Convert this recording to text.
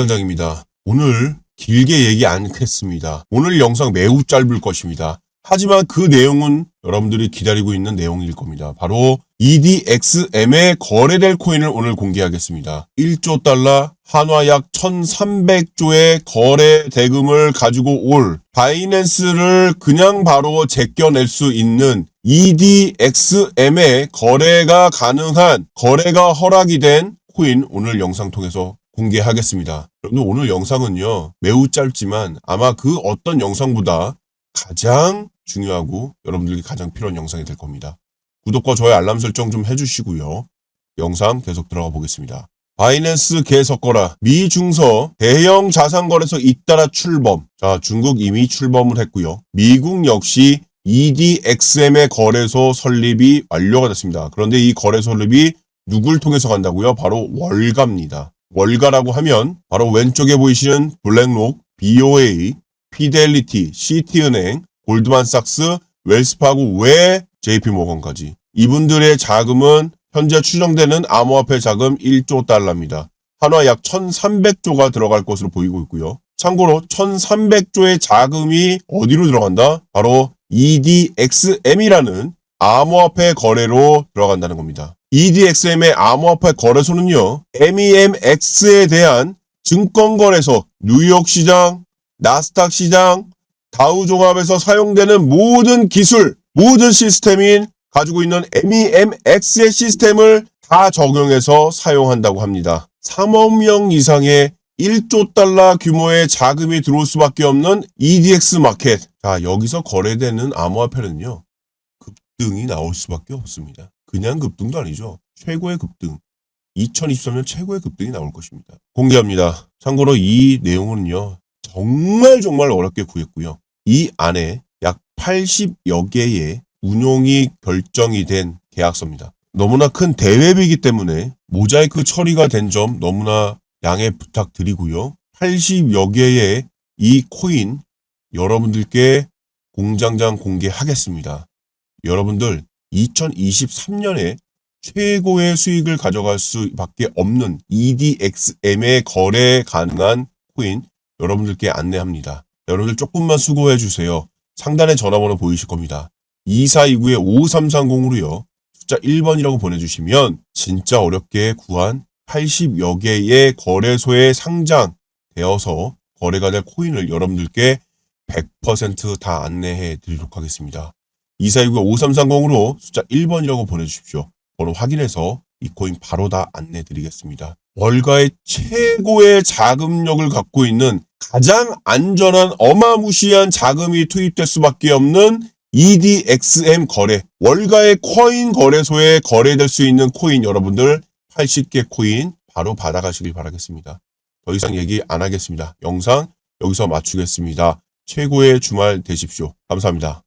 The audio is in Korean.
공장장입니다. 오늘 길게 얘기 않겠습니다. 오늘 영상 매우 짧을 것입니다. 하지만 그 내용은 여러분들이 기다리고 있는 내용일 겁니다. 바로 EDXM에 거래될 코인을 오늘 공개하겠습니다. 1조 달러, 한화 약 1300조의 거래 대금을 가지고 올 바이낸스를 그냥 바로 제껴낼 수 있는 EDXM에 거래가 가능한 거래가 허락이 된 코인 오늘 영상 통해서 공개하겠습니다. 여러분 오늘 영상은요 매우 짧지만 아마 그 어떤 영상보다 가장 중요하고 여러분들에게 가장 필요한 영상이 될 겁니다. 구독과 좋아요 알람 설정 좀 해주시고요. 영상 계속 들어가 보겠습니다. 바이낸스 개석거라 미중서 대형 자산거래소 잇따라 출범. 자 중국 이미 출범을 했고요. 미국 역시 EDXM의 거래소 설립이 완료가 됐습니다. 그런데 이 거래소 설립이 누굴 통해서 간다고요? 바로 월가입니다. 월가라고 하면 바로 왼쪽에 보이시는 블랙록, BOA, 피델리티, 시티은행, 골드만삭스, 웰스파고 외 JP모건까지 이분들의 자금은 현재 추정되는 암호화폐 자금 1조 달러입니다. 한화 약 1,300조가 들어갈 것으로 보이고 있고요. 참고로 1,300조의 자금이 어디로 들어간다? 바로 EDXM이라는 암호화폐 거래로 들어간다는 겁니다. EDXM의 암호화폐 거래소는요, MEMX에 대한 증권거래소, 뉴욕 시장, 나스닥 시장, 다우 종합에서 사용되는 모든 기술, 모든 시스템인 가지고 있는 MEMX의 시스템을 다 적용해서 사용한다고 합니다. 3억 명 이상의 1조 달러 규모의 자금이 들어올 수밖에 없는 EDX 마켓. 자, 여기서 거래되는 암호화폐는요, 급등이 나올 수밖에 없습니다. 그냥 급등도 아니죠. 최고의 급등. 2023년 최고의 급등이 나올 것입니다. 공개합니다. 참고로 이 내용은요, 정말 정말 어렵게 구했고요. 이 안에 약 80여 개의 운용이 결정이 된 계약서입니다. 너무나 큰 대회비이기 때문에 모자이크 처리가 된 점 너무나 양해 부탁드리고요. 80여 개의 이 코인 여러분들께 공장장 공개하겠습니다. 여러분들 2023년에 최고의 수익을 가져갈 수밖에 없는 EDXM에 거래 가능한 코인 여러분들께 안내합니다. 여러분들 조금만 수고해 주세요. 상단에 전화번호 보이실 겁니다. 2429-5330으로요. 숫자 1번이라고 보내주시면 진짜 어렵게 구한 80여 개의 거래소에 상장되어서 거래가 될 코인을 여러분들께 100%다 안내해 드리도록 하겠습니다. 2429-5330으로 숫자 1번이라고 보내주십시오. 번호 확인해서 이 코인 바로 다 안내 드리겠습니다. 월가의 최고의 자금력을 갖고 있는 가장 안전한 어마무시한 자금이 투입될 수밖에 없는 EDXM 거래, 월가의 코인 거래소에 거래될 수 있는 코인 여러분들 80개 코인 바로 받아가시길 바라겠습니다. 더 이상 얘기 안 하겠습니다. 영상 여기서 마치겠습니다. 최고의 주말 되십시오. 감사합니다.